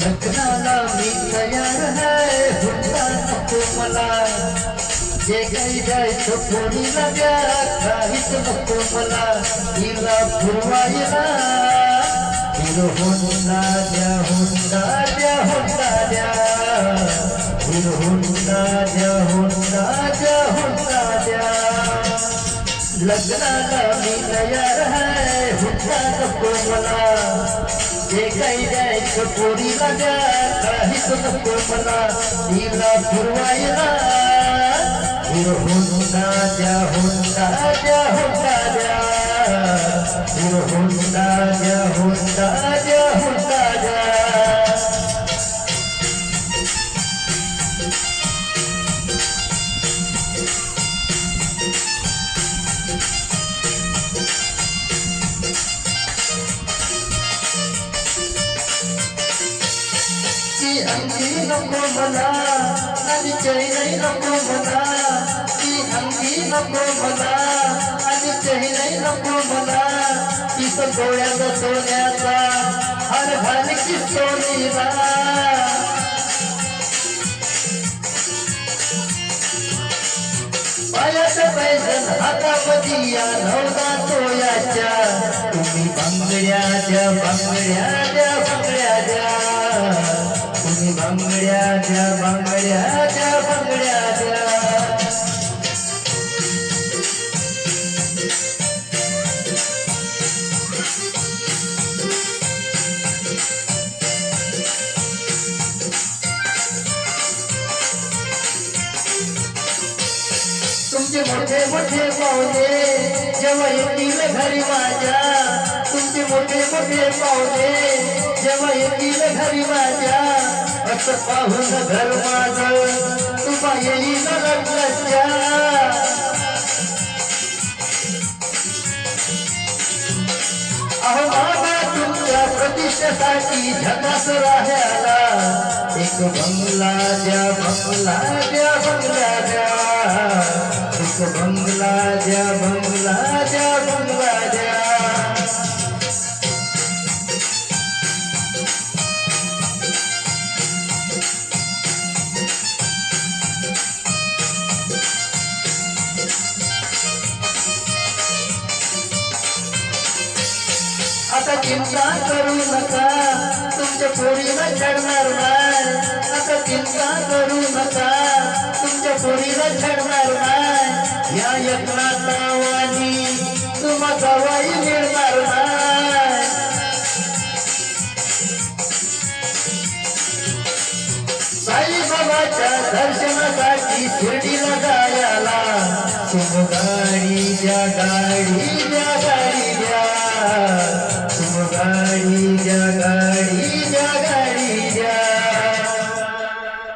लग्नाला मी तयार आहे हुंडा नको मला जे काही जायचं कोणीला द्या काहीच नको मला तिला फिरवायला हिरो हुंडा द्या हुंडा द्या हुंडा द्या हिरो हुंडा द्या हुंडा द्या हुंडा द्या लग्नाला मी तयार आहे हुंडा नको मला जे काही पोरीला द्या. काहीच नको मला. तिला फिरवायला हिरो हुंडा द्या हुंडा द्या हुंडा द्या. हुंडा द्या. ती नको मला आणि चेहरे नको मला ती अंगी नको मला आणि चेहरे नको मला तीच डोळ्याचा सोन्याचा हर घालकी सोनीला पायाच्या पैजण हातामध्ये या नवदा तोयाच्या तुम्ही बांगड्या द्या बांगड्या द्या बांगड्या द्या बंगड्याच्या बंगड्याच्या बंगड्याच्या बांगड्या तुमचे मोठे मोठे पाहुणे जेव्हा येतील घरी माझ्या. तुमचे मोठे मोठे पाहुणे जेव्हा येतील घरी माझ्या. अस पाहून घर माझ तुझा येईल अहो बाबा तुमच्या प्रतिष्ठेसाठी झकास राहायला एक बंगला द्या बंगला द्या बंगला द्या एक बंगला द्या बंगला द्या आता चिंता करू नका. तुमच्या पोरीला छडणार नाही. आता चिंता करू नका. तुमच्या पोरीला छडणार नाही. या एकनाथ नावानी तुम्हा गवाई मिळणार नाही. साईबाबाच्या दर्शनासाठी शिर्डीला जायला. शुभ गाडी